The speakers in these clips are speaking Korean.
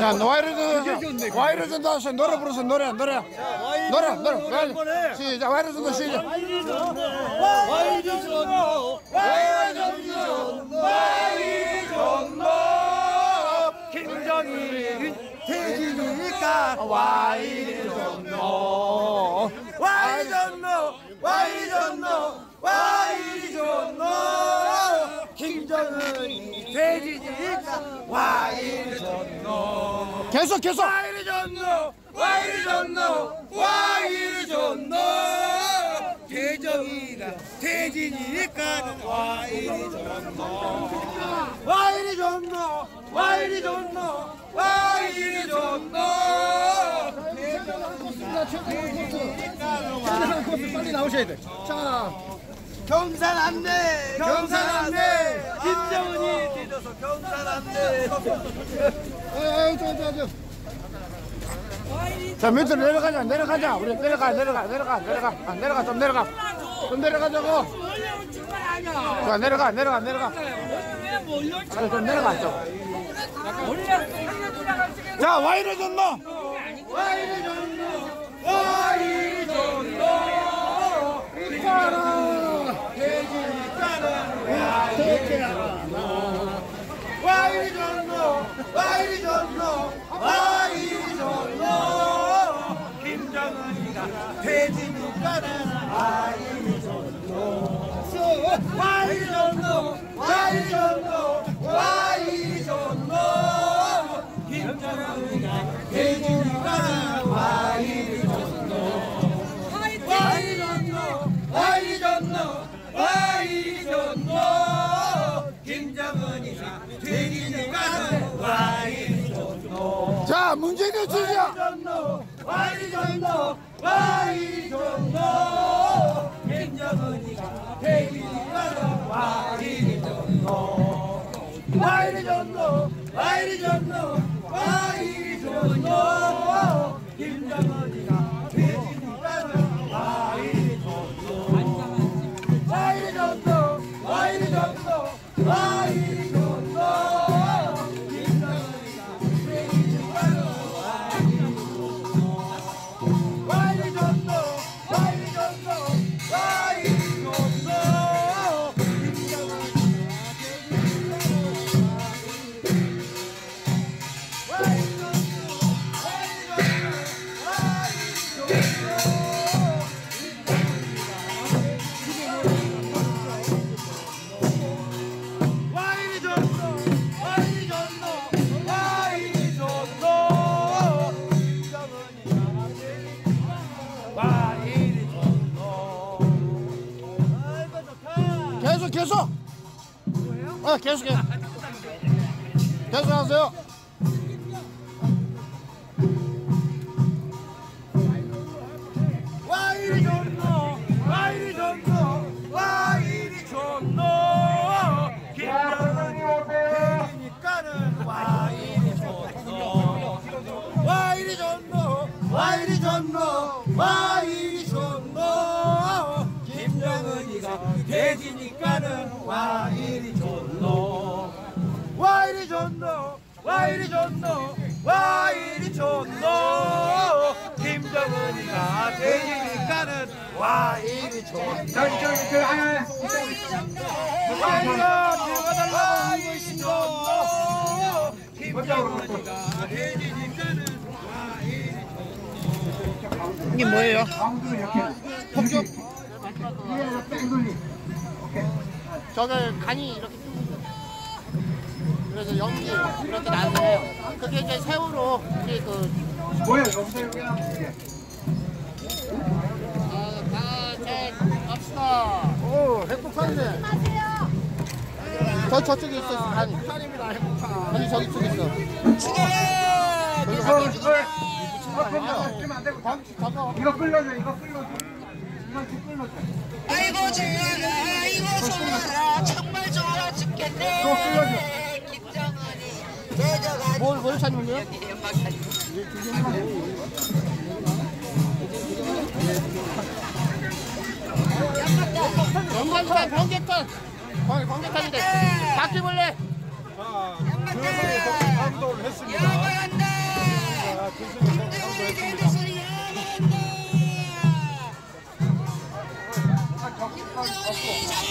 야 와이르드 와이르드 다시 노래 부르세요 노래 노래. 노래 노래. 시작. 와이르드 시작. 와이리 좋노 와이리 좋노 와이리 좋노 김정일 대지니까 와이리 좋노 와이리 좋노 와이리 좋노 와이리 좋노 김정은이 대지니까 와 이리 좋노. 계속 계속. 와 이리 좋노. 와 이리 좋노. 와 이리 좋노. 대정이가 대진이니까 와 이리 좋노. 와 이리 좋노. 와 이리 좋노. 와 이리 좋노. 빨리 나오셔야 돼 자 경산 안내 경산 안내 김정은이 뒤져서 경산 안내 자 밑으로 내려가자 내려가자. 우리 내려가 내려가 내려가 내려가. 아, 내려가 좀 내려가. 좀 내려가자고. 자 내려가 내려가 내려가? 아, 좀 내려가. 좀. 원래 살려주다가 지금 자 와이르 전노 와이리 좋노 와이리 좋노 가라 와이리 좋노 와이리 좋노 와이리 좋노 김정은이가 돼지니까는 와이리 좋노 와이리 좋노 자 문재인의 지지야 좋노 와이리 좋노 와이리 좋노 김정은이가 돼지니까는 와이리 좋노 와이리 좋노 와이리 좋노 김정은이가 계속. 계속 아 계속해. 계속 하세요. 좋노 와이리 좋노 와 이리 좋노. 와 이리 좋노 와 이리 이리 좋노? 와 이리 좋노? 김정은이가 되니까는 와 이리 좋노 저기 저기 저 하나. 와이가 들어가달라고 하고 있습니다 김정은이가 되니까는 이게 뭐예요? 강도 이렇게. 폭죽 위에 이렇게 앵글리. 저게 간이 이렇게. 그래서 연기 이렇게 나는데 그게 이제 새우로 이렇게 그 뭐야 여기서 그냥 다제 갑시다. 오 행복한데. 저 저쪽에 있어 간이. 행복한입니다 행복한. 간이 저기 쪽에 있어. 저기 이거 간이 이거 아니야. 이거 안 되고 방 잠깐. 이거 끌려줘 이거 끌려줘 이거 좀 끌려줘 아이고 좋아라 아이고 좋아라 정말 좋아 죽겠네 뭘, 뭘 찾는 거야? 연관탄, 번개탄. 번- 번개탄인데. 바퀴벌레.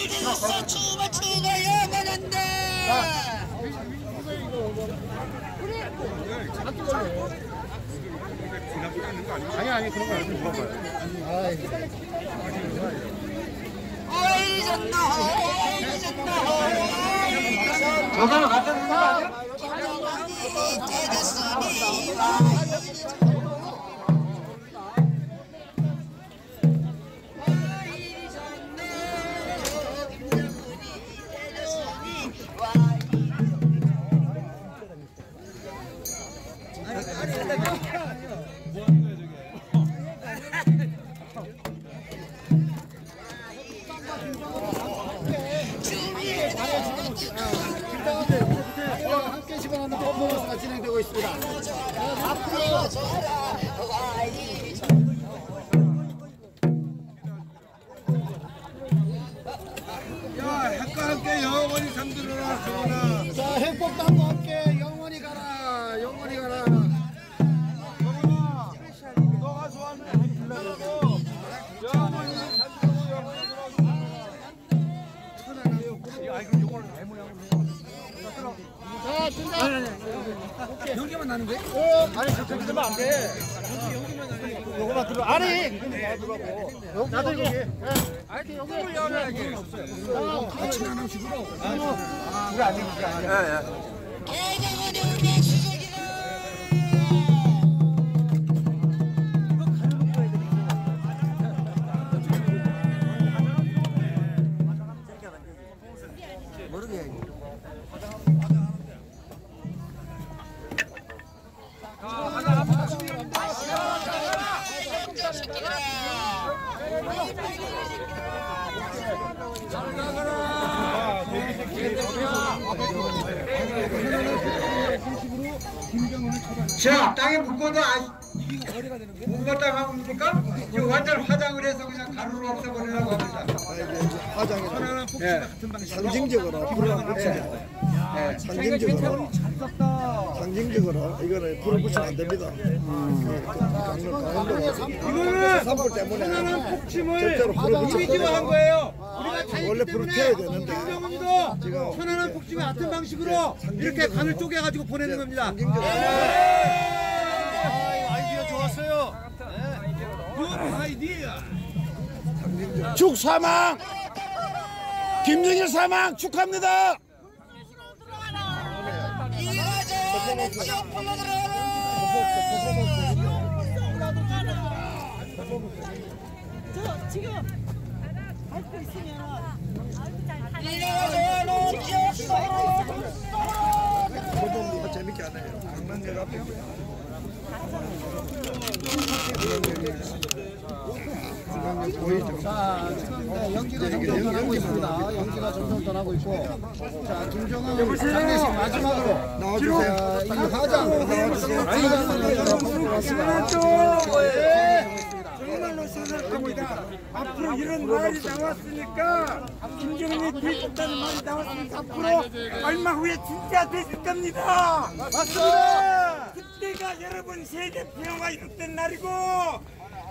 들었어 춤을 추고 야만한다. 아니 아니 그런 거 아니고 물어봐요. 아이. 어이 좋다 어이 좋다 저거는 갖다 있습니다. 앞으로 나는 거야? 어, 아니, 저기 들면 안 돼. 요거만 들어. 아니, 여기, 나도 여기. 예. 아니, 여기. 같이 나는 식으로. 우리 아니고 우리 아니야. 대장 자, 땅에 묶어도 아, 묶었다고 하면 됩니까? 이 완전 화장을 해서 그냥 가루로 없애버리라고 합니다. 상징적으로 불을 붙이면 네, 상징적으로 상징적으로 이거는 불을 붙이면 안 됩니다. 이거는 산불 때문에 폭침을 이미지화한 거예요. 원래 불을 켜야 되는데 지금 편안한 폭침의 같은 방식으로 이렇게 간을 쪼개가지고 보내는 겁니다. 아이디어 좋았어요. 굿 아이디어. 죽 사망 김정일 사망 축하합니다. 지금 밟고 있으면 이가저는 지 보통 재밌게 안 해요. 장난감 앞에 자, 지금 네, 연기가 점점 떠나고 있습니다. 연기가 점점 떠나고 있고. 자, 김정은 장례식 마지막으로. 나와주세요. 자, 이 화장. 정말로 생각합니다. 앞으로 이런 말이 나왔으니까 김정은이 되겠다는 말이 나왔으니까 앞으로 얼마 후에 진짜 되실 겁니다. 맞습니다. 그때가 여러분 세계 평화가 이룩된 날이고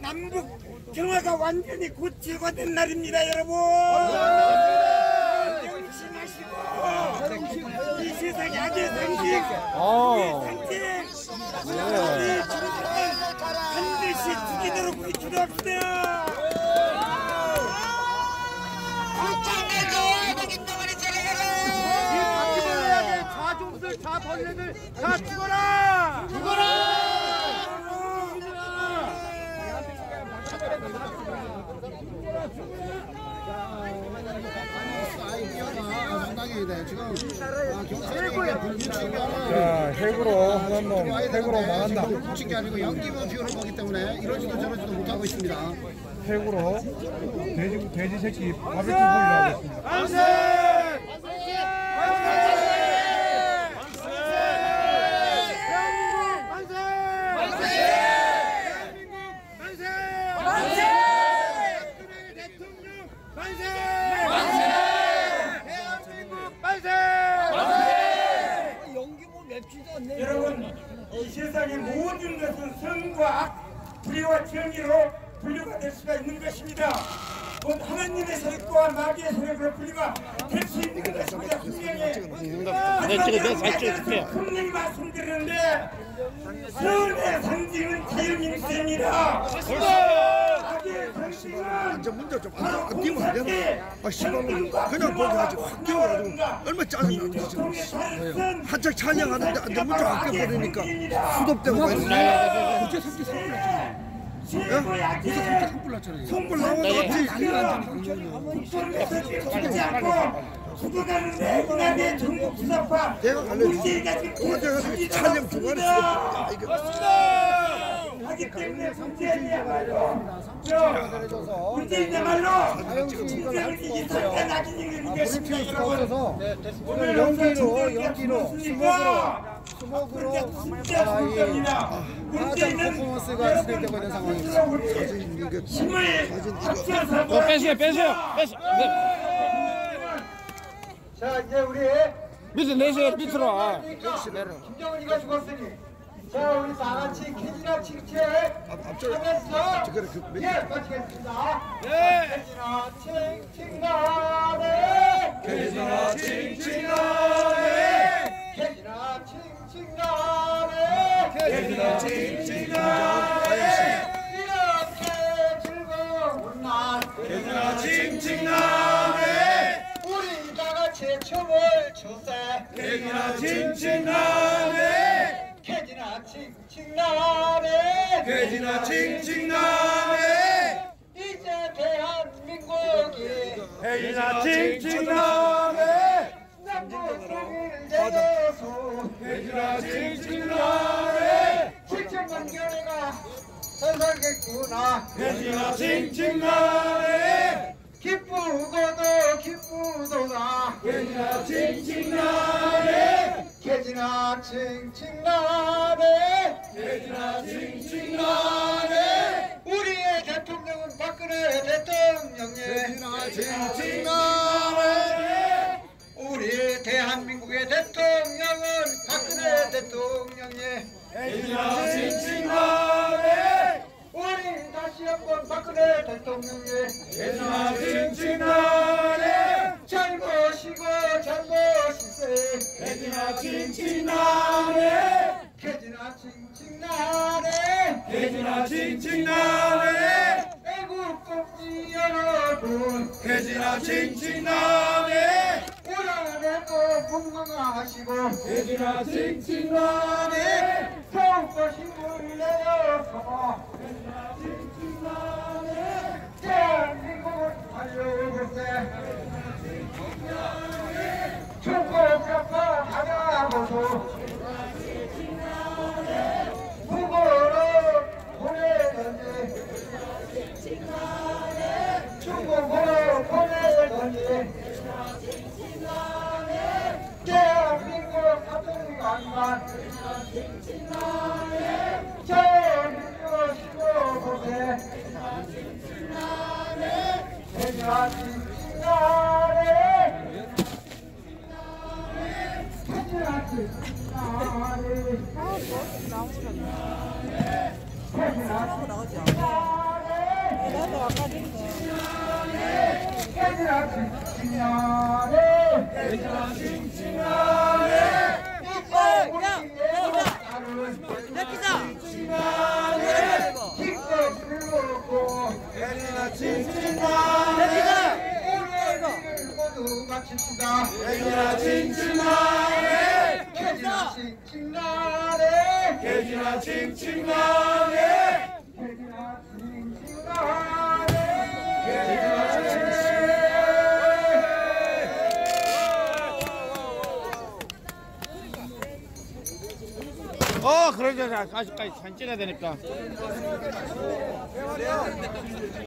남북 평화가 완전히 고치가 된 날입니다, 여러분. 명심하시고 이 세상의 악의 상징, 이 상징, 우리 중국은 반드시 죽 김정은이 들어가라 바퀴벌레에게 자종들 자벌레들 다 죽어라. 상당히 네, 지금 아, 자, 핵으로 하는 놈, 핵으로 망한다. 게 아니고 연기만 피우는 거기 때문에 이러지도 저러지도 못하고 있습니다. 핵으로 돼지 돼지 새끼 바베큐 구이라고 있습니다. 여러분 이 세상의 모든 것은 선과 악, 불의와 정의로 분류가 될 수가 있는 것입니다. 곧 하나님의 세력과 마귀의 세력으로 분류가 될 수 있는 것입니다. 분명히 분명히 말씀드렸는데 선의 상징은 자유민생이라. 다. 마귀의 상징은 이제 문제 좀 안, 안 띄우면 안 되나? 아, 시방을 그냥 보게 하지. 확 띄워가지고 얼마 짜증나는지 지금. 한창 찬양하는데 안 되면 문제 안 깨버리니까 수덥대고 막 이러네. 어째 삼계 산불 났잖아. 어째 삼계 산불 났잖아. 선불 나오면 어찌 수도가는 전국 수사파 내가 알려주지. 문재인가 지금 어제 가서 찬양 중간에 수덥. 아, 이거. 하기 때문에 문재인이야말로 문재인이야말로 문재인을 이긴 상태 낮은 얘기는 것입니다 없어서 오늘 연기로, 연기로, 진짜 문제입니다 문재인은 퍼포먼스가 진행되고 있는 상황입니다. 사진 이거 힘을. 합쳐서 빼세요, 빼세요, 빼세요. 자 이제 우리 밑에 내세요, 밑으로. 아. 김정은이가 죽었으니 자 우리 다 같이 캐지나 칭칭 앞쪽에 하면서 그래, 그 몇- 예 마치겠습니다. 네. 캐지나 칭칭 나네. 캐지나 칭칭 나네. 캐지나 칭칭 나네. 캐지나 칭칭 나네. 이렇게 즐거운 날. 캐지나 칭칭 나네. 우리 다 같이 춤을 추세. 캐지나 칭칭 나네. 캐지나 칭칭나네 캐지나 칭칭나네 이제 대한민국이 캐지나 칭칭나네 남북을 대여수 캐지나 칭칭나네 칠천만 견해가 살살겠구나 캐지나 칭칭나네 기쁘고도 기쁘도다 캐지나 칭칭나네 캐지나 칭칭나네 캐지나 칭칭나네. 우리의 대통령은 박근혜 대통령님 캐지나 칭칭나네 우리 대한민국의 대통령은 박근혜 대통령님 캐지나 칭칭나네. 우리 다시 한번 박근혜 대통령님 캐지나 칭칭나네. 잘 보시고 잘 보시세. 칭칭나네 캐지나 칭칭 나네 캐지나 칭칭 나네 애국공지 여러분 캐지나 칭칭 나네 오라내고 건강하시고 캐지나 칭칭 나네 서울과 신문 내려서 캐지나 칭칭 나네 대한민국을 살려보세. 축복잡아 하나고도 개지나 칭칭나네 개지나 칭칭나네 개지나 칭칭나네 개지나 칭칭나네 어, 그러자, 아직까지 사진 찍어야 되니까.